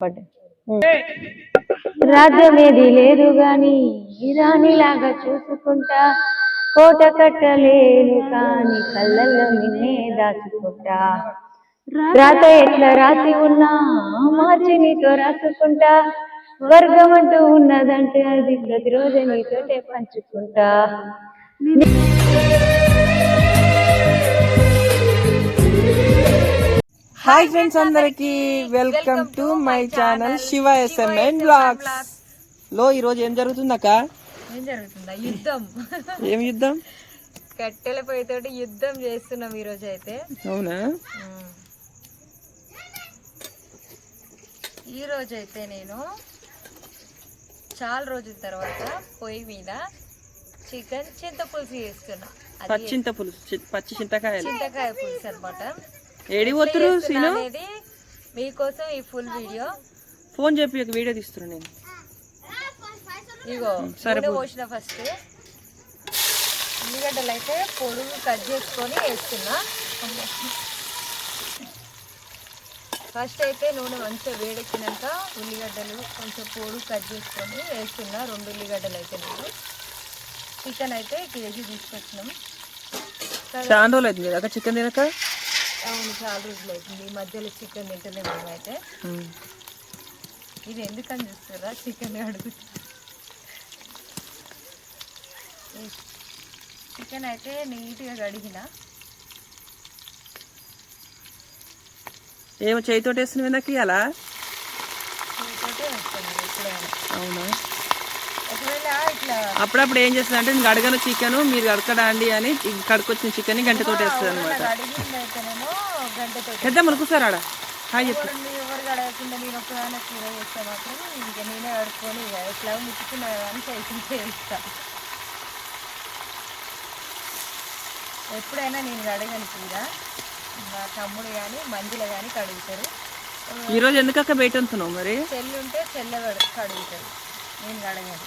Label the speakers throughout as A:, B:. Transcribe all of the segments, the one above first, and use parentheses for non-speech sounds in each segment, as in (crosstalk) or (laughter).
A: పడ్డ రాజ్యమేది లేదు గాని రాణిలాగా చూసుకుంటా కోట కట్టలేను కాని కళ్ళల్లో నిన్నే దాచుకుంటా. రాత ఎట్లా రాసి ఉన్నా మార్చి నీతో రాసుకుంటా. స్వర్గం అంటూ ఉన్నదంటే అది ప్రతిరోజు నీతోటే పంచుకుంటా.
B: హాయ్ ఫ్రెండ్స్ అందరికి welcome to my channel Shiva S M N బ్లాగ్స్లో ఈ రోజు ఏం జరుగుతుందక్క?
A: ఏం జరుగుతుందా? యుద్ధం.
B: ఏం యుద్ధం?
A: కట్టెల పొయ్యితోటి యుద్ధం చేస్తున్నాం ఈ రోజు అయితే.
B: అవునా?
A: ఈ రోజు అయితే నేను చాలా రోజుల తర్వాత పొయ్యి మీద చికెన్ చింతపులుసు చేస్తున్నా.
B: పచ్చింత పులుసు పచ్చి చింతకాయలు.
A: చింతకాయ పులుసు అనమాట.
B: ఏడి పోతురు సీను?
A: మీకోసం ఈ ఫుల్ వీడియో
B: ఫోన్ చెప్పి ఒక వీడియో తీస్తున్నా నేను.
A: ఇగో
B: సరే
A: పోసిన ఫస్ట్ ఉల్లిగడ్డలు అయితే పొడుగు కట్ చేసుకొని వేస్తున్నా. ఫస్ట్ అయితే నూనె మంచిగా వేడెక్కినాక ఉల్లిగడ్డలు కొంచెం పొడుగు కట్ చేసుకొని వేస్తున్నా రెండు ఉల్లిగడ్డలు అయితే నేను. చికెన్ అయితే కేజీ తీసుకొచ్చినాం.
B: చాలా రోజులు అవుతుంది కదా చికెన్ తినక?
A: అవును చాలా రోజులు అవుతుంది. ఈ మధ్యలో చికెన్ తింటలే మేము అయితే. ఇది ఎందుకని చూస్తారా? చికెన్ అడుగుతా చికెన్ అయితే నీట్గా కడిగిన.
B: ఏమో చేయితోటి వేస్తున్న వెనక్కి అలా
A: చేతితోటే వేస్తాను ఎప్పుడైనా
B: అవునా? అప్పుడప్పుడు ఏం చేస్తుంది అంటే నేను అడగను చికెన్ మీరు కడకడండి అని కడుకొచ్చిన చికెన్ గంటతోటి వేస్తుంది అనమాట
A: గంటతో
B: పెద్ద మలుకుసారు ఆడ. హాయ్ చెప్పు.
A: ఎప్పుడైనా నేను కడగను కూర మా తమ్ముడు కానీ మంజుల కానీ కడుగుతారు.
B: ఈ రోజు ఎందుకక్క బయట ఉంటున్నావు మరి?
A: చెల్లి ఉంటే చెల్ల కడు- కడుగుతారు. నేను కడగను.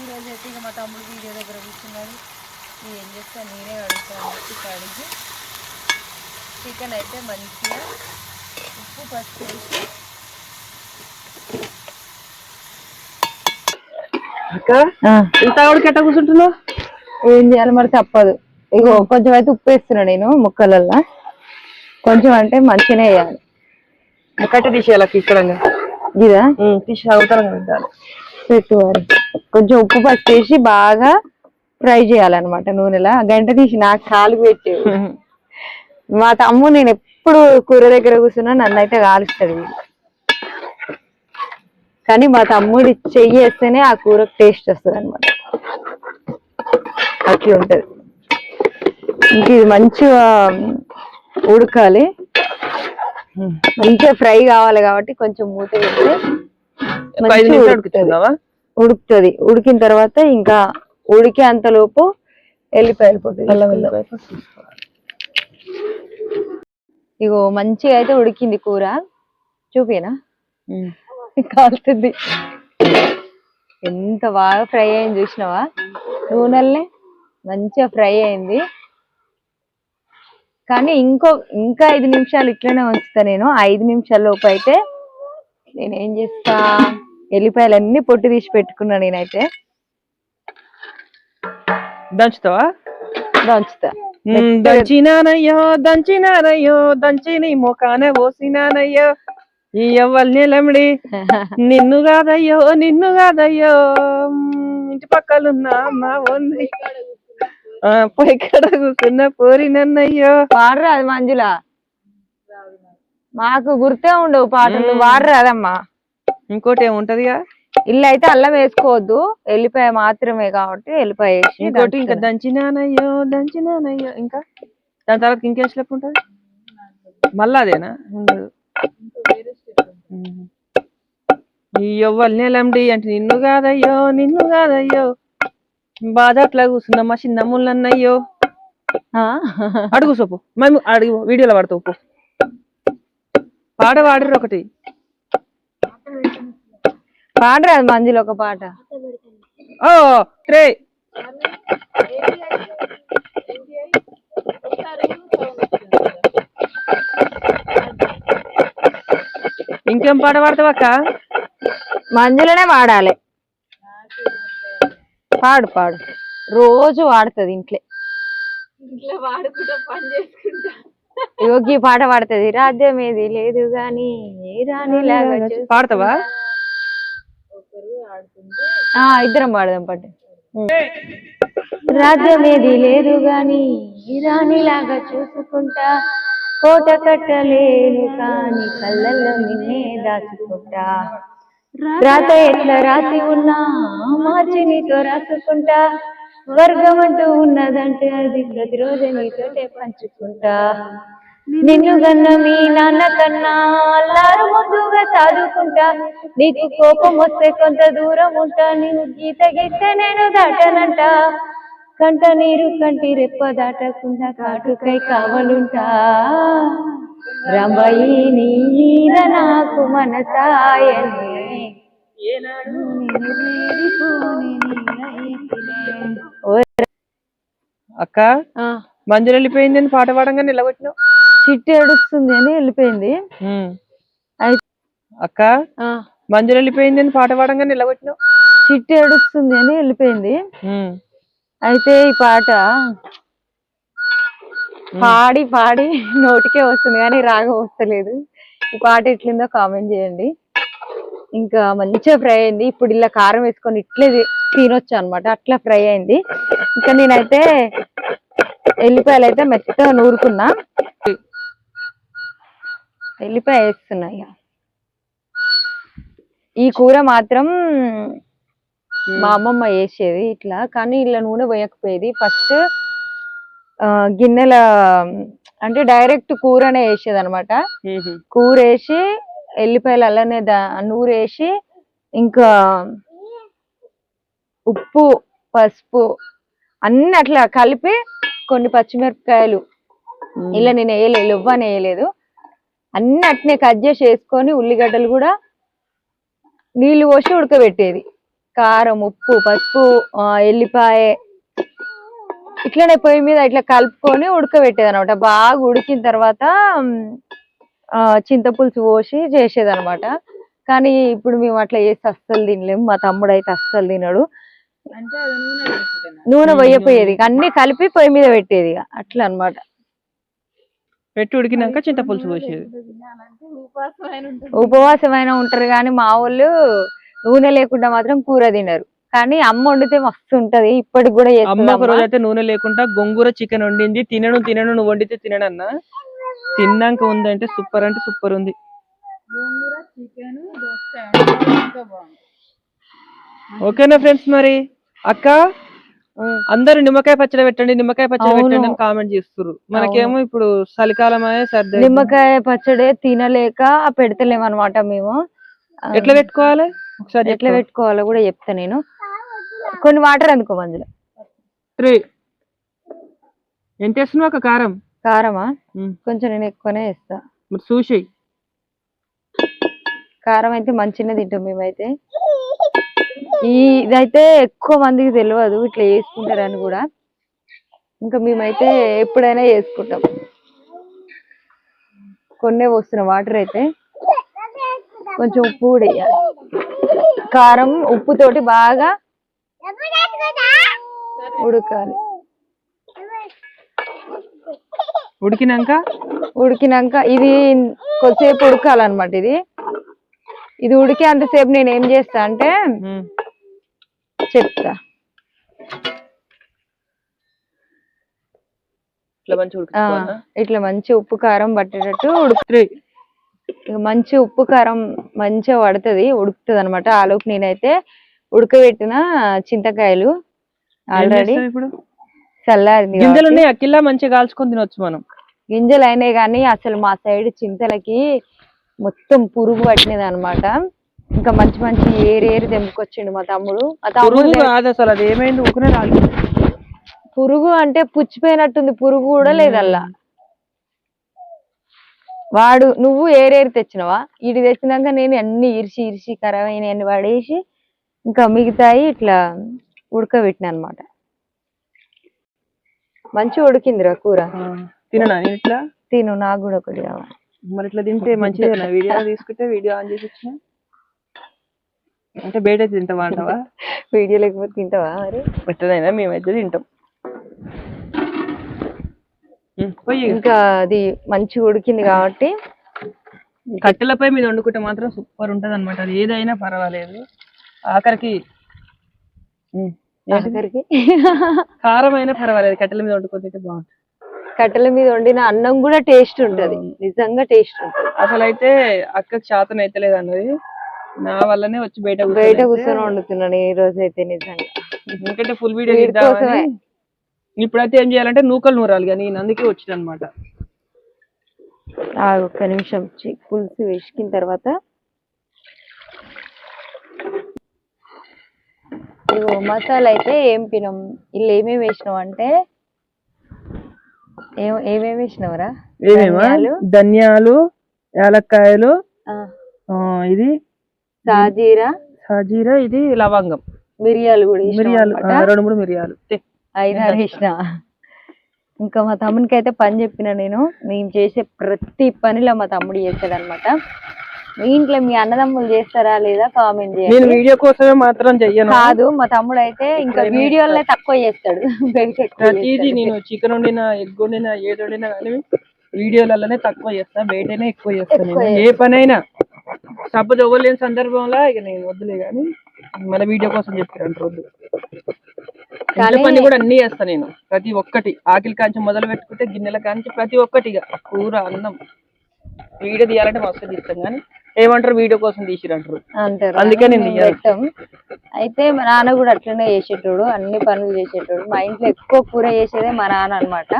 A: ఈరోజు అయితే ఇక మా తమ్ముడు వీడియో దగ్గర కూర్చున్నాడు. నేను ఏం చేస్తాను నేనే కడుగుతాను అని చెప్పి కడిగి చికెన్ అయితే మంచిగా ఉప్పు పసుపు వేసి
B: ఇంత ఎట్ట కూర్చుంటున్నావు?
A: ఏం చేయాలి మరి తప్పదు. ఇగో కొంచెం అయితే ఉప్పు వేస్తున్నా నేను ముక్కలల్లో. కొంచెం అంటే మంచిగానే వేయాలి.
B: కట్ట తీసేయాలక్క ఇక్కడ
A: ఇదా?
B: తీసి అవతలంగా పెట్టాలి
A: పెట్టు మరి కొంచెం ఉప్పు వేసి బాగా ఫ్రై చేయాలన్నమాట నూనెలో. గంట తీసి నాకు కాలు పెట్టి (laughs) మా తమ్ముడు నేను ఎప్పుడు కూర దగ్గర కూర్చున్నా నన్ను అయితే కాలుస్తాడు వీడు. కానీ మా తమ్ముడి చెయ్యి వేస్తేనే ఆ కూరకు టేస్ట్ వస్తుంది అనమాట అట్లా ఉంటది. ఇంక ఇది మంచిగా ఉడకాలి. మంచిగా ఫ్రై కావాలి కాబట్టి కొంచెం మూత పెడితే
B: ఐదు
A: మంచిగా
B: నిమిషాలు
A: ఉడుకుతది.
B: ఉడుకుతున్నావా?
A: ఉడుకుతుంది. ఉడికిన తర్వాత ఇంకా ఉడికే అంతలోపు ఎల్లిపాయలు పొట్టు. ఇగో మంచిగా అయితే ఉడికింది కూర. చూపినా? కాలుతుంది. ఎంత బాగా ఫ్రై అయింది చూసినావా? నూనెల్నే మంచిగా ఫ్రై అయింది. కానీ ఇంకో ఇంకా ఐదు నిమిషాలు ఇట్లనే ఉంచుతా నేను. ఐదు నిమిషాల లోపు అయితే నేను ఏం చేస్తా? ఎల్లిపాయలు అన్ని పొట్టు తీసి పెట్టుకున్నా నేనైతే.
B: దంచుతావా?
A: దంచుతా.
B: దంచినానయ్యో దంచినానయ్యో దంచి నీ మొఖాన పోసినానయ్యో ఈ ఎవ్వరు నిలమిడి. (laughs) నిన్ను కాదయ్యో నిన్ను కాదయ్యో ఇంటి పక్కలున్న మా ఉంది పోయి కడ కూర్చున్న పోరి నన్నయ్యో.
A: వాడరా అది మంజుల? మాకు గుర్తే ఉండవు పాటలు. వాడరా అదమ్మా.
B: ఇంకోటి ఏముంటదిగా?
A: ఇల్లు అయితే అల్లం వేసుకోవద్దు. ఎల్లిపాయ మాత్రమే కాబట్టి ఎల్లిపాయ వేసి
B: ఇంకోటి ఇంకా. దంచినానయ్యో దంచినానయ్యో. ఇంకా? దాని తర్వాత ఇంకేం స్టెప్ ఉంటది? మళ్ళా అదేనా? ఉండదు. ఈ ఎవ్వరు నిలండి అంటే నిన్ను కాదయ్యో నిన్ను కాదయ్యో. బాధ అట్లా కూర్చున్నా మా చిన్న ముళ్ళన్నయ్యో.
A: ఆ?
B: అడుగు సోపు. మేము అడుగు వీడియోలో పడతావు పాట పాడరు ఒకటి.
A: పాడరా మంజులు ఒక పాట.
B: ఓ ట్రే ఇంకేం పాట పాడతావు అక్క?
A: మంజులనే వాడాలి పాడు పాడు. రోజు వాడుతుంది ఇంట్లో.
C: ఇంట్లో వాడుకుంటా పని చేసుకుంటా.
A: యోగి పాట పాడుతుంది. రాజ్యం ఏది లేదు గాని
B: పాడతావా?
A: ఇద్దరం పాడదాం పట్టు. రాజ్యం ఏది లేదు గాని రాణిలాగా చూసుకుంటా. కోట కట్టలేను కాని కళ్ళల్లో నిన్నే దాచుకుంటా. రాత ఎట్లా రాసి ఉన్నా మార్చి నీతో రాసుకుంటా. స్వర్గం అంటూ ఉన్నదంటే అది ప్రతిరోజు నీతోటే పంచుకుంటా. నిన్ను గన్న మీ నాన్న కన్నా అల్లారు ముందుగా చదువుకుంటా నీకు కోపం వస్తే కొంత దూరం ఉంటా. నీవు గీత గీస్తే నేను దాటనంట. కంట నీరు కంటి రెప్ప దాటకుండా కాటుకై కావలుంటా. రమయి నీల నాకు మనసాయనే.
C: ఏనాడు
A: ఓ
B: అక్క మంజులు వెళ్ళిపోయింది అని పాట పాడంగా నిలబెట్టినావు?
A: చిట్టి ఏడుస్తుంది అని వెళ్ళిపోయింది.
B: అక్క మంజులు వెళ్ళిపోయింది అని పాట పాడంగా నిలబెట్టినావు?
A: చిట్టి ఏడుస్తుంది అని వెళ్ళిపోయింది. అయితే ఈ పాట పాడి పాడి నోటికే వస్తుంది కానీ రాగం వస్తలేదు. ఈ పాట ఎట్లుందో కామెంట్ చేయండి. ఇంకా మంచిగా ఫ్రై అయింది. ఇప్పుడు ఇలా కారం వేసుకొని ఇట్లే తినొచ్చు అనమాట అట్లా ఫ్రై అయింది. ఇంకా నేనైతే ఎల్లిపాయలు అయితే మెత్తగా నూరుకున్నా. ఎల్లిపాయ వేస్తున్నా ఇక ఈ కూర మాత్రం మా అమ్మమ్మ వేసేది ఇట్లా కానీ ఇలా నూనె పోయకపోయేది. ఫస్ట్ గిన్నెల అంటే డైరెక్ట్ కూరనే వేసేది అనమాట కూర వేసి ఎల్లిపాయలు అలానే దా నూరేసి ఇంకా ఉప్పు పసుపు అన్ని అట్లా కలిపి కొన్ని పచ్చిమిరపకాయలు. ఇలా నేను వేయలేదు ఇవ్వని వేయలేదు. అన్ని అట్నే కట్ చేసి వేసుకొని ఉల్లిగడ్డలు కూడా నీళ్ళు పోసి ఉడకబెట్టేది. కారం ఉప్పు పసుపు ఎల్లిపాయ. ఇట్లనే పొయ్యి మీద ఇట్లా కలుపుకొని ఉడకబెట్టేది అనమాట బాగా ఉడికిన తర్వాత చింతపులుసు పోసి చేసేది అనమాట కానీ ఇప్పుడు మేము అట్లా చేసి అస్సలు తినలేము మా తమ్ముడు అయితే అస్సలు తినడు.
C: నూనె
A: పోయపోయేది. అన్ని కలిపి పొయ్యి మీద పెట్టేది అట్లా అన్నమాట.
B: పెట్టి ఉడికినాక చింతపులుసు పోసేది.
A: ఉపవాసమైన ఉంటారు కానీ మా వాళ్ళు నూనె లేకుండా మాత్రం కూర తినరు. కానీ అమ్మ వండితే మస్తు ఉంటది. ఇప్పటికి కూడా
B: అమ్మ
A: చేస్తది
B: ఒక రోజు. అయితే నూనె లేకుండా గొంగూర చికెన్ వండింది. తినను తినను నువ్వు వండితే తినడన్నా తిన్నాక ఉందంటే సూపర్ అంటే సూపర్ ఉంది.
C: గోంగూర చికెన్ దోసకాయ ఇంకా బాగుంది.
B: ఓకేనా ఫ్రెండ్స్ మరి? అక్క. అందరూ నిమ్మకాయ పచ్చడి పెట్టండి నిమ్మకాయ పచ్చడి. పెట్టండి అని కామెంట్ చేస్తున్నారు మనకేమో ఇప్పుడు చలికాలం అయ్యే సర్ది.
A: నిమ్మకాయ పచ్చడి తినలేక పెడతలేము అనమాట మేము
B: ఎట్లా పెట్టుకోవాలి? ఒకసారి
A: ఎట్లా పెట్టుకోవాలో కూడా చెప్తా నేను. కొన్ని వాటర్ అందుకో మందులో.
B: త్రీ. ఎంత వేస్తున్నావు ఒక కారం?
A: కారమా. కొంచెం నేను ఎక్కువనే వేస్తా.
B: మరి చూసి
A: కారం అయితే మంచిగానే తింటాం మేమైతే. ఈ ఇదైతే ఎక్కువ మందికి తెలియదు ఇట్లా చేసుకుంటారని కూడా. ఇంకా మేమైతే ఎప్పుడైనా చేసుకుంటాం. కొన్నే పోస్తున్న వాటర్ అయితే. కొంచెం ఉప్పు కూడా వేయాలి. కారం ఉప్పు తోటి బాగా ఉడకాలి.
B: ఉడికినాక?
A: ఉడికినాక ఇది కొద్దిసేపు ఉడకాలన్నమాట ఇది. ఇది ఉడికే అంతసేపు నేను ఏం చేస్తా అంటే. చెప్తా.
B: ఇట్లా మంచి
A: ఉప్పు కారం పట్టేటట్టు ఉడుకు మంచి ఉప్పు కారం మంచిగా పడుతుంది ఉడుకుతుంది అనమాట ఆలోపు నేనైతే ఉడకబెట్టిన చింతకాయలు ఆల్రెడీ చల్లారింది
B: గింజలు అక్కిల్లా మంచిగా కాల్చుకొని తినొచ్చు మనం.
A: గింజలు అయినాయి కానీ అసలు మా సైడ్ చింతలకి మొత్తం పురుగు పట్టినది అనమాట ఇంకా మంచి మంచి ఏరి ఏరి తెంపుకొచ్చిండు మా తమ్ముడు. మా
B: కాదు అసలు అది ఏమైంది? ఊకునే రాదు
A: పురుగు అంటే పుచ్చిపోయినట్టుంది పురుగు కూడా లేదల్లా. వాడు నువ్వు ఏరేరి తెచ్చినవా? ఇది తెచ్చినాక నేను అన్ని ఇరిసి ఇరిసి ఖరాబ్ అన్ని పడేసి ఇంకా మిగతాయి ఇట్లా ఉడకబెట్టిన అనమాట మంచిగా ఉడికిందిరా కూర.
B: తిననా? నేను ఇట్లా?
A: తిను నాకు కూడా ఒకటి కావాలి.
B: మరి ఇట్లా తింటే మంచిదేనా? వీడియో తీసుకుంటే వీడియో ఆన్ చేసి అంటే బయట అయితే తింటావా అంటావా
A: వీడియో లేకపోతే తింటావా మరి?
B: పెట్టదైనా మేమైతే తింటాం.
A: ఇంకా అది మంచిగా ఉడికింది కాబట్టి
B: కట్టెలపై మీద వండుకుంటే మాత్రం సూపర్ ఉంటది అనమాట అది ఏదైనా పర్వాలేదు. ఆఖరికి?
A: ఆఖరికి?
B: కారం అయినా పర్వాలేదు. కట్టెల మీద వండుకుంటే బాగుంటుంది.
A: కట్టెల మీద వండిన అన్నం కూడా టేస్ట్ ఉంటది. నిజంగా టేస్ట్ ఉంటది.
B: అసలు అయితే అక్కకి శాతం అయితే లేదు అన్నది. నా వల్లనే వచ్చి బయట
A: బయట కూర్చొని వండుతున్నాను ఈ రోజు అయితే నిజంగా.
B: ఎందుకంటే ఫుల్ వీడియో తీద్దామని. ఇప్పుడైతే ఏం చేయాలంటే నూకలు నూరాలి కానీ నేను అందుకే వచ్చిన అనమాట
A: ఆ ఒక్క నిమిషం. పులుసు వేసుకిన తర్వాత ఇదిగో మసాలా అయితే ఏం పినం ఇలా ఏమేమి వేసినావు అంటే? ఏమేమి వేసినావురా?
B: ఏమేమా?
A: ధనియాలు,
B: ధనియాలు యాలక్కాయలు ఇది
A: సాజీరా?
B: సాజీరా ఇది లవంగం.
A: మిరియాలు కూడా
B: మిరియాలు. రెండు మూడు మిరియాలు.
A: ఐదారు వేసిన ఇంకా మా తమ్మునికి అయితే పని చెప్పిన నేను నేను చేసే ప్రతి పనిలో మా తమ్ముడు చేస్తాడు అనమాట మీ ఇంట్లో మీ అన్నదమ్ములు చేస్తారా లేదా కామెంట్ చేయండి.
B: వీడియో కోసమే మాత్రం చెయ్యను.
A: కాదు మా తమ్ముడు అయితే ఇంకా వీడియోలనే తక్కువ చేస్తాడు.
B: ప్రతిదీ. నేను చికెన్ వండినా ఎగ్ వండినా ఏది వండినా కానీ వీడియోలలోనే తక్కువ చేస్తా బయటనే ఎక్కువ చేస్తాను. ఏ పనైనా. సపోజ్ ఇవ్వలేని సందర్భంలో ఇక నేను వద్దులే కానీ మన వీడియో కోసం చెప్పారు వద్దు ఇంట్లో
A: కానీ-
B: పని కూడా అన్ని చేస్తా నేను. ప్రతి ఒక్కటి. ఆకిలి కాంచి మొదలు పెట్టుకుంటే గిన్నెల కాంచి ప్రతి ఒక్కటి ఇక కూర అన్నం. వీడియో తీయాలంటే మస్తు తీస్తాం కానీ ఏమంటారు? వీడియో కోసం తీసిరంటారు.
A: అంటారు.
B: అందుకే నేను.
A: పెట్టాం. అయితే మా నాన్న కూడా అట్లనే చేసేటోడు అన్ని పనులు చేసేటోడు. మా ఇంట్లో ఎక్కువ కూర చేసేదే మా నాన్న అన్నమాట.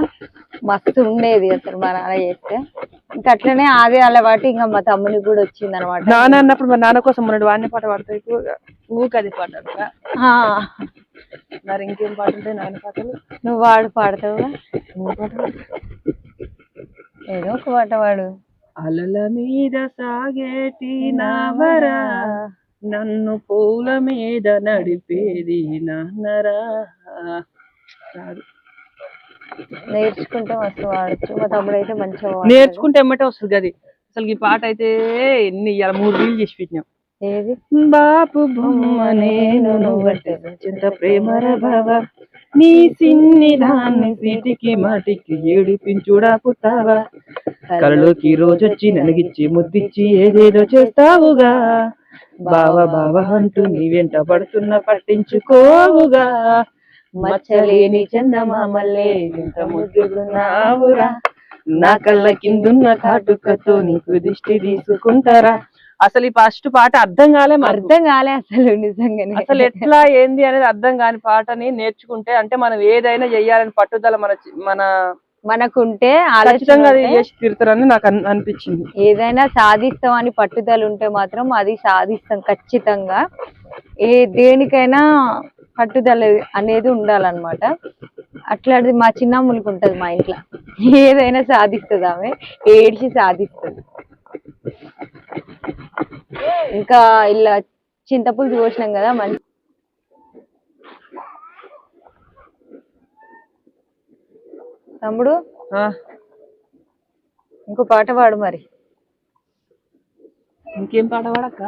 A: మస్తు ఉండేది అసలు మా నాన్న చేస్తే. ఇంకా అట్లనే అదే అలవాటు ఇంకా మా తమ్మునికి కూడా వచ్చింది అనమాట
B: నాన్న అన్నప్పుడు మా నాన్న కోసం ఉన్నాడు. వాడిని పాట పాడతాయి ఎక్కువగా ఊకది పాట? మరి ఇంకేం పాట ఉంటాయి నాన్న పాటలు?
A: నువ్వు వాడు
B: పాటలు
A: ఏదో ఒక పాట వాడు
B: అలల మీద సాగేటి నావరా. నన్ను పూల మీద నడిపేది నాన్నరా.
A: నేర్చుకుంటే మస్తు వాడచ్చు. మా తమ్ముడు అయితే మంచిగా.
B: నేర్చుకుంటే ఎమ్మటే వస్తుంది అది అసలు ఈ పాట అయితే ఎన్ని ఇవాళ మూడు రీల్ చేసి పెట్టినాం.
A: ఏది?
B: బాపు బొమ్మ నేను నువ్వంటే చింత ప్రేమర భవ నీ సిన్ని దాన్ని సీటికి మాటికి ఏడిపించుడా పుట్టావా? కలలోకి రోజొచ్చి నలిగిచ్చి ముద్దిచ్చి ఏదేదో చేస్తావుగా. బావ బావ అంటూ నీ వెంట పడుతున్న పట్టించుకోవుగా. మచ్చలేని చందమామల్లే ఇంత ముద్దున్నావురా నా కళ్ళ కిందున్న కాటుకతో నీకు దిష్టి తీసుకుంటారా? అసలు ఈ ఫస్ట్ పాట అర్థం కాలే.
A: అర్థం కాలే అసలు నిజంగానే.
B: అసలు ఎట్లా ఏంది అనేది అర్థం కాని పాటని నేర్చుకుంటే అంటే మనం ఏదైనా చెయ్యాలని పట్టుదల మన మన
A: మనకుంటే
B: ఖచ్చితంగా
A: ఆలోచన
B: తీరుతారని నాకు అన్- అనిపించింది.
A: ఏదైనా సాధిస్తాం అని పట్టుదల ఉంటే మాత్రం అది సాధిస్తాం ఖచ్చితంగా. ఏ దేనికైనా పట్టుదల అనేది ఉండాలన్నమాట. అట్లాంటిది మా చిన్నమ్మలకి ఉంటది మా ఇంట్లో. ఏదైనా సాధిస్తుంది ఆమె ఏడ్చి సాధిస్తుంది. ఇంకా ఇలా చింతపులుసు పోసినాం కదా మంచి తమ్ముడు? ఇంకో పాట పాడు మరి.
B: ఇంకేం పాట పాడక్క?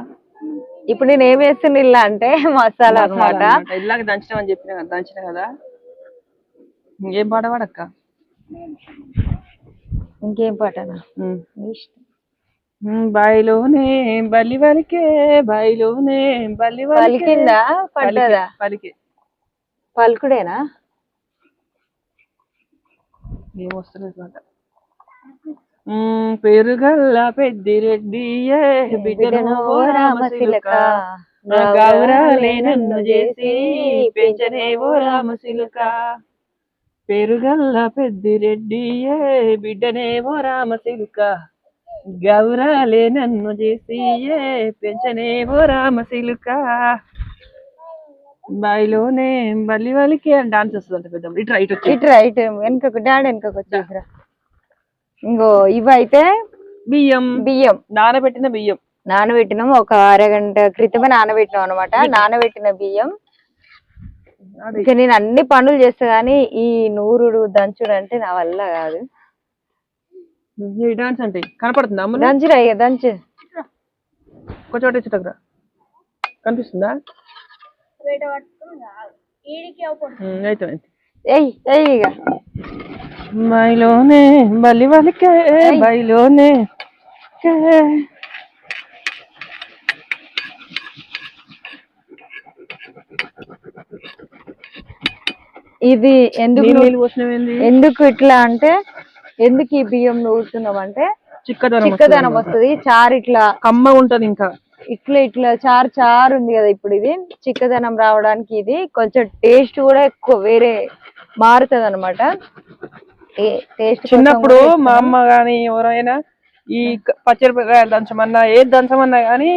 A: ఇప్పుడు నేను ఏం వేస్తున్నా ఇలా అంటే మసాలా అన్నమాట.
B: ఇలాగ దంచడం అని చెప్పిన దంచిన కదా? ఇంకేం పాట పాడక్క?
A: ఇంకేం పాటనా? ఇష్టం.
B: బాయిలోనే బలి వలికే బాయిలోనే బలి.
A: పలికిందా? పడ్డదా?
B: పలికే
A: పలుకుడేనా?
B: ఏమొస్తలేదు ఉమ్, పేరుగల్ల పెద్దిరెడ్డియే బిడ్డను ఓ రామశిలక నా గౌరాలే నన్ను చేసి పెంచనే ఓ రామశిలక పేరుగల్ల పెద్దిరెడ్డియే బిడ్డనే ఓ రామశిలక గౌరాలే నన్ను చేసి ఏ పెంచనే ఓ రామశిలక బాయిలోనే వలికి అని డాన్స్ వస్తుంది పెద్ద ఇటు రైట్ వచ్చి.
A: ఇటు రైట్ వెనుకకు డాడీ వెనుకకు వచ్చేసిరా ఇంకో ఇవైతే
B: బియ్యం.
A: బియ్యం.
B: నానబెట్టిన బియ్యం.
A: నానబెట్టినాం ఒక అరగంట క్రితమే నానబెట్టినాం అనమాట నానబెట్టిన బియ్యం. ఇక నేను అన్ని పనులు చేస్తా కానీ ఈ నూరుడు దంచుడు అంటే నా వల్ల కాదు.
B: ఈ డాన్స్ అంటే? కనపడుతుందా అమ్మ
A: దంచురా ఇక దంచు.
B: ఒక చోట ఇచ్చేటప్పుడు కనిపిస్తుందా? అయితే అయితే.
A: ఎయ్ ఎయ్ ఇక.
B: బయలోనే బలి వలికే బయలోనే.
A: ఇది ఎందుకు ఎందుకు ఇట్లా అంటే ఎందుకు ఈ బియ్యం నూరుతున్నావు అంటే
B: చిక్కదనం
A: చిక్కదనం వస్తుంది. చారు ఇట్లా
B: కమ్మ ఉంటది ఇంకా.
A: ఇట్లా ఇట్లా చారు చారు ఉంది కదా ఇప్పుడు ఇది. చిక్కదనం రావడానికి ఇది కొంచెం టేస్ట్ కూడా ఎక్కువ వేరే మారుతుంది అనమాట టేస్ట్
B: చిన్నప్పుడు మా అమ్మ గాని ఎవరైనా ఈ పచ్చిమిరపకాయలు దంచమన్నా ఏది దంచమన్నా గాని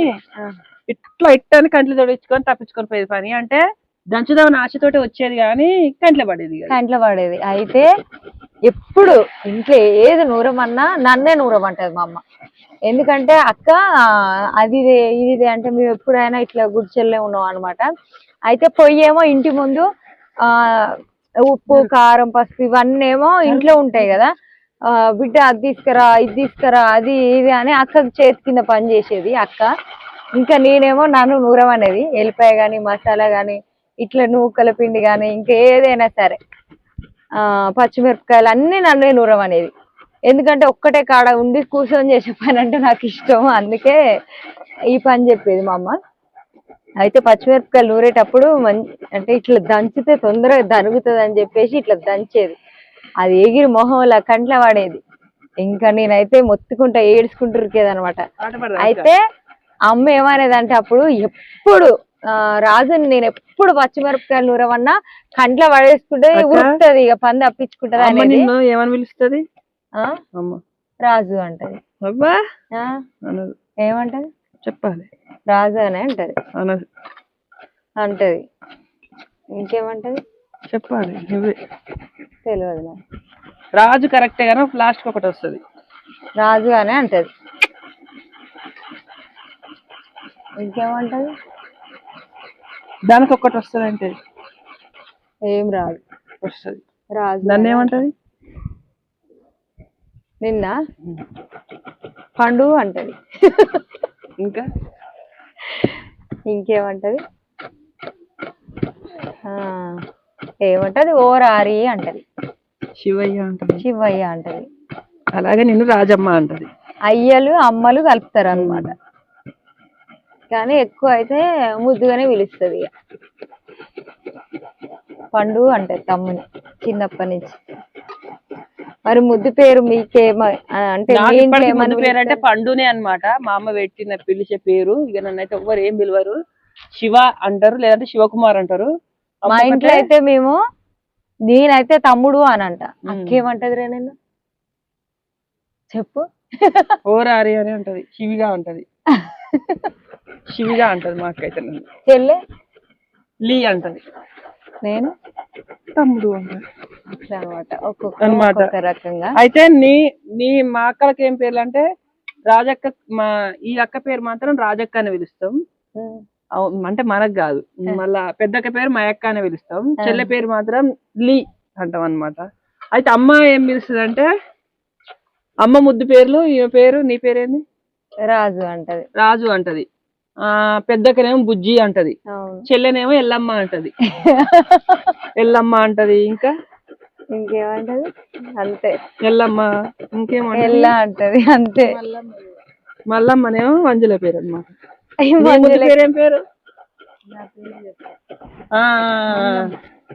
B: ఇట్లా ఇట్టని కంట్లు తొడిచుకొని తప్పించుకొని పోయేది పని. అంటే దంచుదామని ఆశతోటి వచ్చేది కానీ కంట్లో పడేది.
A: కంట్లో పడేది. అయితే ఎప్పుడు ఇంట్లో ఏది నూరమన్నా నన్నే నూరమంటది మా అమ్మ. ఎందుకంటే అక్క అది ఇది ఇది అంటే మేము ఎప్పుడైనా ఇట్లా గుడిచెల్లే ఉన్నాం అనమాట అయితే పొయ్యి ఏమో ఇంటి ముందు ఆ ఉప్పు కారం పసుపు ఇవన్నీ ఏమో ఇంట్లో ఉంటాయి కదా. బిడ్డ అది తీసుకురా ఇది తీసుకురా అది ఇది అని అక్క చేతి కింద పని చేసేది అక్క. ఇంకా నేనేమో నన్ను నూరం అనేది ఎల్లిపాయ కానీ మసాలా కానీ ఇట్లా నూకల పిండి కానీ ఇంకా ఏదైనా సరే. పచ్చిమిరపకాయలు అన్ని నన్నే నూరమనేది. ఎందుకంటే ఒక్కటే కాడ ఉండి కూర్చొని చేసే పని అంటే నాకు ఇష్టం. అందుకే ఈ పని చెప్పేది మా అమ్మ. అయితే పచ్చిమిరపకాయలు నూరేటప్పుడు మంచి అంటే ఇట్లా దంచితే తొందరగా దరుగుతుంది అని చెప్పేసి ఇట్లా దంచేది. అది ఎగిరి మొహంలా కంట్ల పడేది. ఇంకా నేనైతే మొత్తుకుంటా ఏడ్చుకుంటురికేది అనమాట? అయితే అమ్మ ఏమనేది అంటే అప్పుడు ఎప్పుడు రాజుని నేను ఎప్పుడు పచ్చిమిరపకాయలు నూరమన్నా కంట్ల పడేసుకుంటే? ఉరుకుతుంది ఇక పని తప్పించుకుంటది
B: అమ్మ
A: అనేది.
B: ఏమని పిలుస్తుంది?
A: ఆ,
B: అమ్మ.
A: రాజు అంటది. ఏమంటది?
B: చెప్పాలి.
A: రాజు అనే అంటది.
B: అనదు.
A: అంటది. ఇంకేమంటది?
B: చెప్పాలి
A: తెలియదు
B: రాజు కరెక్టే కానీ లాస్ట్ ఒకటి వస్తుంది.
A: రాజు అనే అంటది. ఇంకేమంటది?
B: దానికి ఒక్కటి వస్తుంది అంటే
A: ఏం రాదు.
B: వస్తుంది.
A: రాజు
B: దాన్ని
A: అనే
B: ఏమంటది
A: నిన్న పండు అంటది.
B: ఇంకా?
A: ఇంకేమంటది? ఏమంటది? ఓరారి అంటది.
B: శివయ్య అంటది.
A: శివయ్య అంటది.
B: అలాగే నిన్ను రాజమ్మ అంటది.
A: అయ్యలు అమ్మలు కలుపుతారు అన్నమాట కానీ ఎక్కువ అయితే ముద్దుగానే పిలుస్తుంది ఇక పండు అంటది తమ్ముని చిన్నప్పటి నుంచి మరి ముద్దు పేరు మీకేమ ఆ, అంటే
B: పేరు అంటే? పండునే అన్నమాట. మా అమ్మ పెట్టిన పిలిచే పేరు ఇక నన్ను అయితే ఎవ్వరు ఏం పిలవరు. శివ అంటారు లేదంటే శివకుమార్ అంటారు.
A: మా ఇంట్లో అయితే మేము నేనైతే తమ్ముడు అని అంట అక్కేమంటది రే నేను చెప్పు.
B: ఓరారి అని అంటది శివిగా అంటది. (laughs) శివిగా అంటది మా అక్కయితే నన్ను.
A: చెల్లె
B: లీ అంటది.
A: నేను?
B: తమ్ముడు
A: అట్లా అనమాట ఒక్కొక్క
B: అన్నమాట.
A: ఒక్కొక్క రకంగా.
B: అయితే నీ నీ మా అక్కలకి ఏం పేర్లు అంటే రాజక్క మా ఈ అక్క పేరు మాత్రం రాజక్క అని పిలుస్తాం.
A: ఉమ్.
B: అవు- అంటే మనకు కాదు. మళ్ళా పెద్దక్క పేరు మా అక్క అని పిలుస్తాం. చెల్లె పేరు మాత్రం లీ అంటాం అన్నమాట. అయితే అమ్మ ఏం పిలుస్తుంది అంటే అమ్మ ముద్దు పేర్లు ఈ పేరు నీ పేరేంది?
A: రాజు అంటది.
B: రాజు అంటది. ఆ పెద్దక్కనేమో బుజ్జి అంటది. చెల్లెనేమో ఎల్లమ్మ అంటది. (laughs) ఎల్లమ్మ అంటది ఇంకా?
A: ఇంకేమంటది? అంతే.
B: ఎల్లమ్మ ఇంకేమంటది?
A: ఎల్లా అంటది అంతే.
B: మల్లమ్మనేమో మంజుల పేరు
A: మంజుల-
B: పేరేం పేరు? ఆ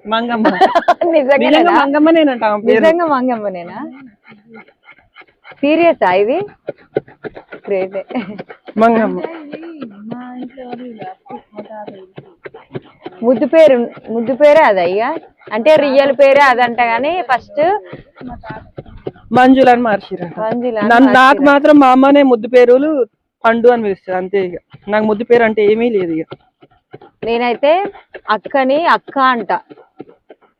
B: మంగమ్మ. (laughs) నిజంగా
A: నిజంగా
B: మంగమ్మనేనంట ఆమె పేరు.
A: నిజంగా మంగమ్మనేనా సీరియసా ఇది? గ్రేట్
B: మంగమ్మ.
A: ముద్దు పేరు ముద్దు పేరే అది అయ్యా అంటే రియల్ పేరే అదంట గానీ ఫస్ట్
B: మంజుల అని మార్చిరంట.
A: మంజుల అని
B: నన్ను నాకు మాత్రం మా అమ్మనే ముద్దు పేరులు పండు అని పిలుస్తుంది అంతే ఇక. నాకు ముద్దు పేరు అంటే ఏమీ లేదు ఇక.
A: నేనైతే అక్కని అక్క అంట.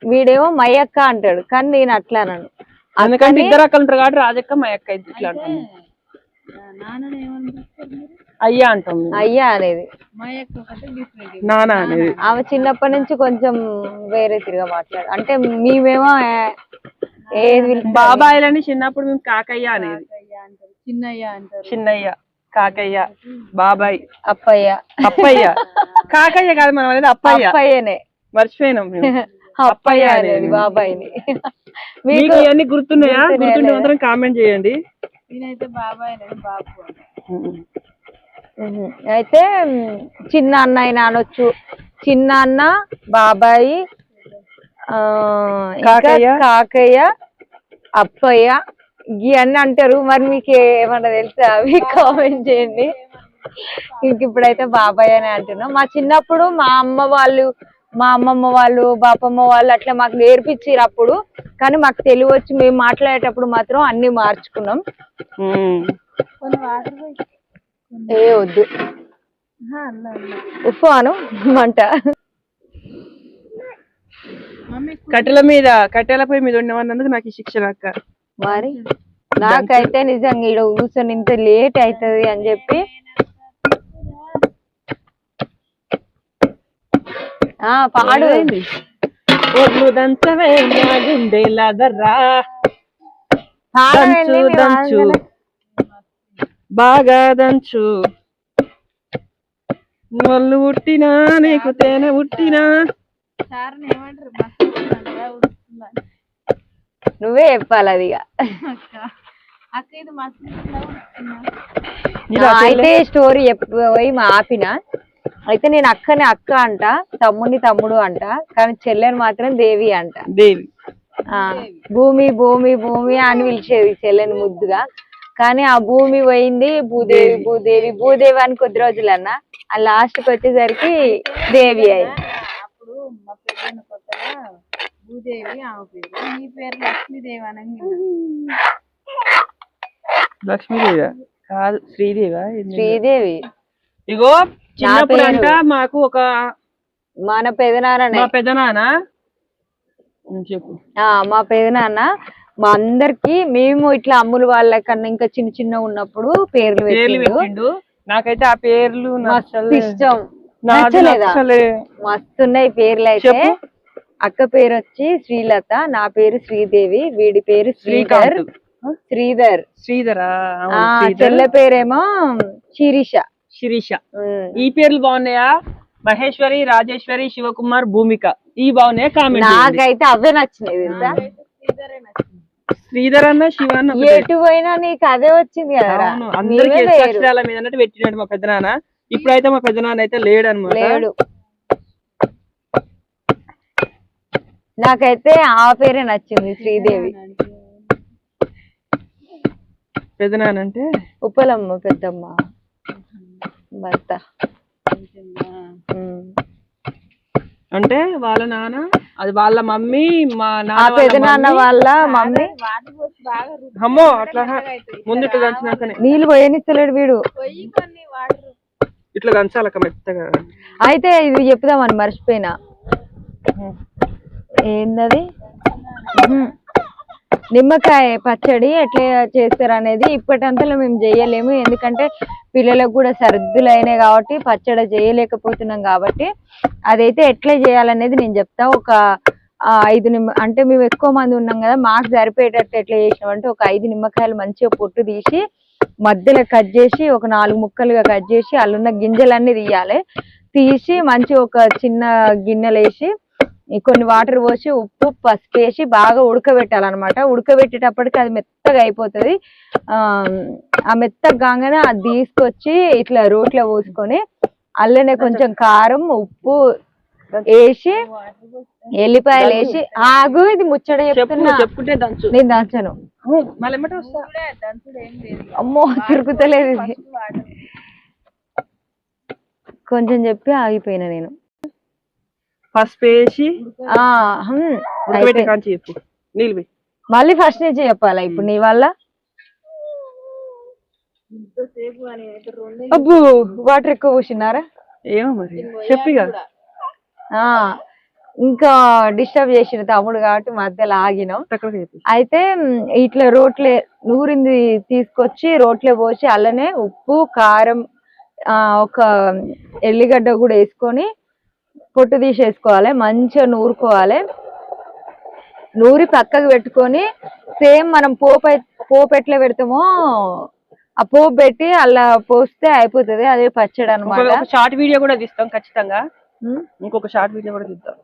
A: వీడేమో మయ్యక్క అంటాడు కానీ నేను అట్లా అనను.
B: అందుకంటే ఇద్దరు అక్కలు ఉంటారు కాబట్టి రాజక్క మా అక్క ఇట్లా అంటాం
C: ఆ, నాన్నని ఏమని పిలుస్తారు మీరు?
B: అయ్యా అంటాం.
A: అయ్యా అనేది.
B: నాన్న అనేది.
A: ఆమె చిన్నప్పటి నుంచి కొంచెం వేరే తిరిగా మాట్లాడు అంటే మేమేమో ఏది?
B: బాబాయిలని చిన్నప్పుడు మేము కాకయ్య అనేది.
C: చిన్నయ్య అంటారు.
B: చిన్నయ్య కాకయ్య బాబాయ్.
A: అప్పయ్య.
B: అప్పయ్య. కాకయ్య కాదు మనం అనేది అప్పయ్య.
A: అప్పయ్యనే.
B: మర్చిపోయినాం
A: అప్పయ్య అనేది బాబాయిని.
B: మీకు
A: మీకు
B: ఇవన్నీ గుర్తున్నాయా? గుర్తుంటే
A: లేదా?
B: మాత్రం కామెంట్ చేయండి.
C: నేనైతే బాబాయ్ అనేది బాబు.
A: అయితే చిన్న అన్న అయినా అనొచ్చు. చిన్న అన్న బాబాయి ఆ, ఇంకా
B: కాకయ్య.
A: కాకయ్య అప్పయ్య ఇవన్నీ అంటారు. మరి మీకు ఏమన్నా తెలుసా? అవి కామెంట్ చేయండి. ఇంక ఇప్పుడైతే బాబాయ్ అని అంటున్నాం. మా చిన్నప్పుడు మా అమ్మ వాళ్ళు మా అమ్మమ్మ వాళ్ళు బాపమ్మ వాళ్ళు అట్లా మాకు నేర్పించారు అప్పుడు. కానీ మాకు తెలివి వచ్చి మేము మాట్లాడేటప్పుడు మాత్రం అన్ని మార్చుకున్నాం
B: ఉమ్.
C: కొన్ని వాటర్ పోయి
A: ఏ వద్దు. ఉప్పు అను మంట
B: కట్టెల మీద కట్టెల పొయ్యి మీద ఉండమన్నందుకు నాకు ఈ శిక్షణ అక్క.
A: మరి? నాకైతే నిజంగా ఇక్కడ కూర్చొని ఇంత లేట్ అవుతుంది అని చెప్పి. ఆ పాడు.
B: దంచు దంచు. బాగా దంచు. వాళ్ళు పుట్టినా నీకు తేనె?
C: ఉడుకుతుందా?
A: నువ్వే చెప్పాలి అది అయితే స్టోరీ పోయి మా ఆపిన. అయితే నేను అక్కని అక్క అంట తమ్ముడిని తమ్ముడు అంట కానీ చెల్లెని మాత్రం దేవి అంట.
B: దేవి.
A: ఆ భూమి భూమి భూమి అని పిలిచేది చెల్లెని ముద్దుగా. కానీ ఆ భూమి పోయింది భూదేవి భూదేవి. భూదేవి. అని కొద్ది రోజులన్న. ఆ లాస్ట్కి వచ్చేసరికి దేవి అయింది.
C: అప్పుడు మా పెళ్ళైన కొత్తగా భూదేవి ఆమె పేరు. నీ పేరు లక్ష్మీదేవి అనగా
B: లక్ష్మీదేవి కాదు శ్రీదేవా?
A: శ్రీదేవి.
B: ఇగో చిన్నప్పుడు. అంట మాకు ఒక
A: మన పెదనాన్ననే.
B: మా పెదనాన్న. చెప్పు.
A: ఆ మా పెదనాన్న. మా అందరికి మేము ఇట్లా అమ్ములు వాళ్ళ కన్నా ఇంకా చిన్న చిన్న ఉన్నప్పుడు పేర్లు పెట్టిండు.
B: నాకైతే ఆ పేర్లు.
A: ఇష్టం. మస్తున్నాయి పేర్లు అయితే. అక్క పేరు వచ్చి శ్రీలత నా పేరు శ్రీదేవి వీడి పేరు శ్రీధర్. శ్రీధర్.
B: శ్రీధరా.
A: చెల్లె పేరేమో శిరీష.
B: శిరీష. ఈ పేర్లు బాగున్నాయా? మహేశ్వరి రాజేశ్వరి శివకుమార్ భూమిక. ఈ బాగున్నాయా? కామెంట్
A: నాకైతే అవే నచ్చినాయి తెలుసా?
C: శ్రీధరే
B: అన్న శివ అన్న ఒకటే.
A: ఎటు పోయినా నీకు అదే వచ్చింది
B: అవును అందరికి. అక్షరాల మీద అన్నట్టు పెట్టినాడు మా పెద్దనాన్న. ఇప్పుడైతే మా పెద్దనాన్న అయితే లేడు అనమాట
A: లేడు. నాకైతే ఆ పేరే నచ్చింది శ్రీదేవి.
B: పెద్దనాన్న అంటే?
A: ఉప్పలమ్మ పెద్దమ్మ. భర్త.
B: అంటే వాళ్ళ నాన్న అది వాళ్ళ మమ్మీ మా నాన్న వాళ్ళ
A: పెదనాన్న
B: మమ్మీ.
A: వాళ్ళ మమ్మీ?
C: వాటర్ పోసి బాగా రుద్ది
B: అమ్మో అట్లా ముందుట్లా దంచినాకనే.
A: నీళ్ళు పోయనిస్తలేడు వీడు.
B: ఇట్లా దంచాలక్క మెత్తగా.
A: అయితే ఇది చెప్దామని మర్చిపోయినా. ఏందది. నిమ్మకాయ పచ్చడి ఎట్లా చేస్తారు అనేది ఇప్పటంతలో మేము చేయలేము. ఎందుకంటే పిల్లలకు కూడా సర్దులు అయినాయి కాబట్టి పచ్చడి చేయలేకపోతున్నాం కాబట్టి అదైతే ఎట్లా చేయాలనేది నేను చెప్తా. ఒక ఐదు నిమ్మ అంటే మేము ఎక్కువ మంది ఉన్నాం కదా మాకు సరిపోయేటట్టు ఎట్లా చేసినామంటే ఒక ఐదు నిమ్మకాయలు మంచిగా పొట్టు తీసి మధ్యలో కట్ చేసి ఒక నాలుగు ముక్కలుగా కట్ చేసి అందులో గింజలన్నీ తీయాలి. తీసి మంచి ఒక చిన్న గిన్నెలు వేసి కొన్ని వాటర్ పోసి ఉప్పు పసుపు వేసి బాగా ఉడకబెట్టాలన్నమాట. ఉడకబెట్టేటప్పటికి అది మెత్తగా అయిపోతుంది. ఆ ఆ మెత్తగా కాగానే అది తీసుకొచ్చి ఇట్లా రోట్లో పోసుకొని అల్లనే కొంచెం కారం ఉప్పు వేసి ఎల్లిపాయలు వేసి ఆగు ఇది ముచ్చట చెప్తున్నా. నేను దాచాను. అమ్మో తిరుగుతలేదు ఇది. కొంచెం చెప్పి ఆగిపోయినా నేను.
B: పసుపు వేసి
A: ఆ హమ్,
B: ఉడకబెట్టే
A: అయిపోయింది.
B: కాంచి చెప్పు. నీళ్ళు పోయి
A: మళ్ళీ ఫస్ట్ నుంచి చెప్పాలా ఇప్పుడు నీ వల్ల? అబ్బు వాటర్ ఎక్కువ పోసినారా?
B: ఏమో మరి చెప్పిగా
A: ఆ ఇంకా డిస్టర్బ్ చేసిన తమ్ముడు కాబట్టి మధ్యలో ఆగినాం.
B: చెప్పి.
A: అయితే మ్, ఇట్లా రోట్లే నూరింది తీసుకొచ్చి రోట్లే పోసి అల్లనే ఉప్పు కారం ఆ ఒక ఎల్లిగడ్డ కూడా వేసుకొని పొట్టు తీసేసుకోవాలి మంచిగా నూరుకోవాలి. నూరి పక్కకు పెట్టుకొని సేమ్ మనం పోపు పోపు ఎట్లా పెడతామో ఆ పోపు పెట్టి అలా పోస్తే అయిపోతుంది అదే పచ్చడి అనమాట
B: షార్ట్ వీడియో కూడా తీస్తాం ఖచ్చితంగా. ఇంకొక షార్ట్ వీడియో కూడా తీద్దాం.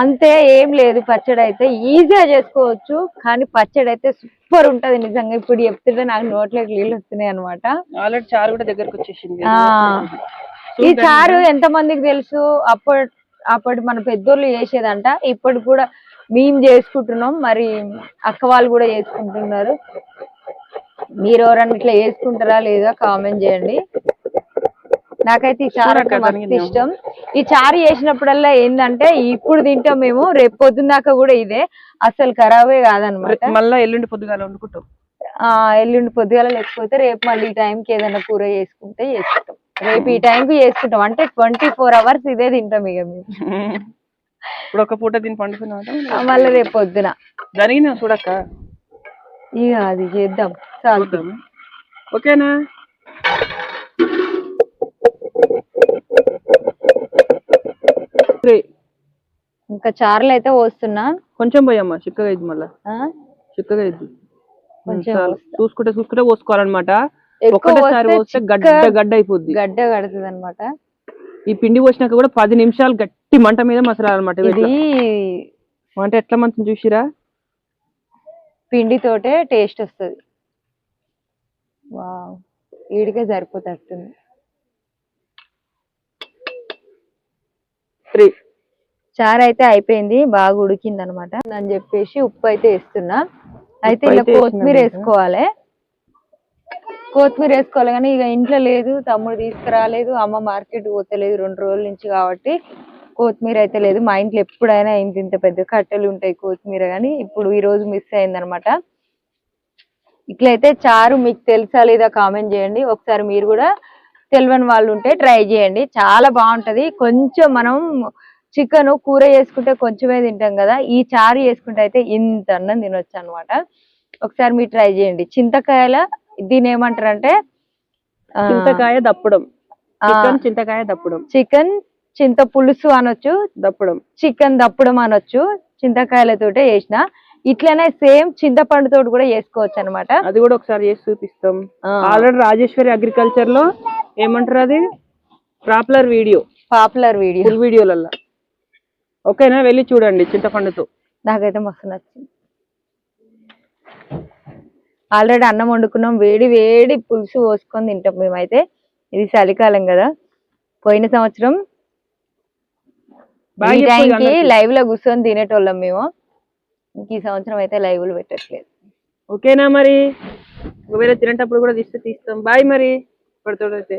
A: అంతే ఏం లేదు పచ్చడి అయితే ఈజీగా చేసుకోవచ్చు కానీ పచ్చడి అయితే సూపర్ ఉంటది నిజంగా. ఇప్పుడు చెప్తుంటే నాకు నోట్లోకి నీళ్ళు వస్తున్నాయి అనమాట
B: ఆల్రెడీ చారు కూడా దగ్గరకు వచ్చేసింది.
A: ఈ చారు ఎంత మందికి తెలుసు? అప్పటి అప్పటి మన పెద్దోళ్ళు చేసేదంట. ఇప్పటి కూడా మేము చేసుకుంటున్నాం. మరి అక్క వాళ్ళు కూడా చేసుకుంటున్నారు. మీరు ఎవరన్నా ఇట్లా చేసుకుంటారా లేదా కామెంట్ చేయండి. నాకైతే ఈ చారు అంటే మస్తు
B: దానికి
A: ఇష్టం. ఈ చారు చేసినప్పుడల్లా ఏంటంటే ఇప్పుడు తింటాం మేము రేపు పొద్దున్న దాకా కూడా ఇదే. అసలు ఖరాబే కాదనమాట.
B: మళ్ళా ఎల్లుండి పొద్దుగాల వండుకుంటాం.
A: ఆ ఎల్లుండి పొద్దుగాల లేకపోతే రేపు మళ్ళీ ఈ టైంకి ఏదైనా కూర చేసుకుంటే చేసుకుంటాం. రేపు ఈ టైంకి చేసుకుంటాం. అంటే ట్వంటీ ఫోర్ అవర్స్ ఇదే తింటాం ఇక మేము.
B: ఇప్పుడు ఒక పూట దీన్ని పండుకున్నాం
A: మళ్ళీ రేపు పొద్దున.
B: జరిగిన చూడక్క?
A: ఇక అది చేద్దాం. చాలు.
B: చూద్దాం ఓకేనా?
A: ఇంకా చారులు అయితే పోస్తున్నా.
B: కొంచెం పోయమ్మా చిక్కగా అయింది మళ్ళా? చిక్కగా.
A: పోస్తా.
B: చూసుకుంటే చూసుకుంటే పోసుకోవాలన్నమాట. ఒకటేసారి
A: పోస్తే
B: పోస్తే గడ్డ గడ్డ అయిపోద్ది.
A: గడ్డ కడుతుంది అనమాట
B: ఈ పిండి పోసినాక కూడా పది నిమిషాలు గట్టి మంట మీద మసలాలన్నమాట అంటే ఎట్లా మంచి చూసిరా?
A: పిండితోటే టేస్ట్ వస్తుంది. వావ్. వీడికే సరిపోతట్టుంది.
B: త్రీ.
A: చారు అయితే అయిపోయింది బాగా ఉడికింది అనమాట అని చెప్పేసి ఉప్పు అయితే వేస్తున్నా. అయితే ఇలా కొత్తిమీర? వేసుకోవాలి. కొత్తిమీర వేసుకోవాలి కానీ ఇక ఇంట్లో లేదు తమ్ముడు తీసుకురాలేదు అమ్మ మార్కెట్ పోతలేదు రెండు రోజుల నుంచి కాబట్టి కొత్తిమీర అయితే లేదు. మా ఇంట్లో ఎప్పుడైనా ఇంత ఇంత పెద్ద కట్టెలు ఉంటాయి కొత్తిమీర కానీ ఇప్పుడు ఈ రోజు మిస్ అయిందనమాట. ఇట్లయితే చారు మీకు తెలుసా లేదా కామెంట్ చేయండి. ఒకసారి మీరు కూడా తెలియని వాళ్ళు ఉంటే ట్రై చేయండి. చాలా బాగుంటది. కొంచెం మనం చికెన్ కూర చేసుకుంటే కొంచెమే తింటాం కదా. ఈ చారు చేసుకుంటే అయితే ఇంత అన్నం తినొచ్చు అనమాట. ఒకసారి మీరు ట్రై చేయండి. చింతకాయల దీని ఏమంటారంటే
B: చింతకాయ దప్పడం. చికెన్ చింతకాయ దప్పడం.
A: చికెన్ చింత పులుసు అనొచ్చు
B: దప్పడం.
A: చికెన్ దప్పడం అనొచ్చు చింతకాయలతోటే చేసిన. ఇట్లనే సేమ్ చింతపండుతో కూడా చేసుకోవచ్చు అనమాట
B: అది కూడా ఒకసారి చేసి చూపిస్తాం. ఆల్రెడీ రాజేశ్వరి అగ్రికల్చర్లో ఏమంటారు అది? Popular video.
A: Popular video.
B: Full వీడియోలల్లో. ఓకేనా? వెళ్ళి చూడండి చింతపండుతో.
A: నాకైతే మస్తు నచ్చింది. ఆల్రెడీ అన్నం వండుకున్నాం వేడి వేడి పులుసు పోసుకొని తింటాం మేమైతే. ఇది చలికాలం కదా. పోయిన సంవత్సరం ఈ టైంకి. లైవ్లో కూర్చొని తినేటోళ్ళం మేము. ఇంక ఈ సంవత్సరం అయితే లైవ్లో పెట్టట్లేదు.
B: ఓకేనా మరి? ఒకవేళ తినేటప్పుడు కూడా తీస్తే తీస్తాం. బాయ్ మరి. ఇప్పటితోడైతే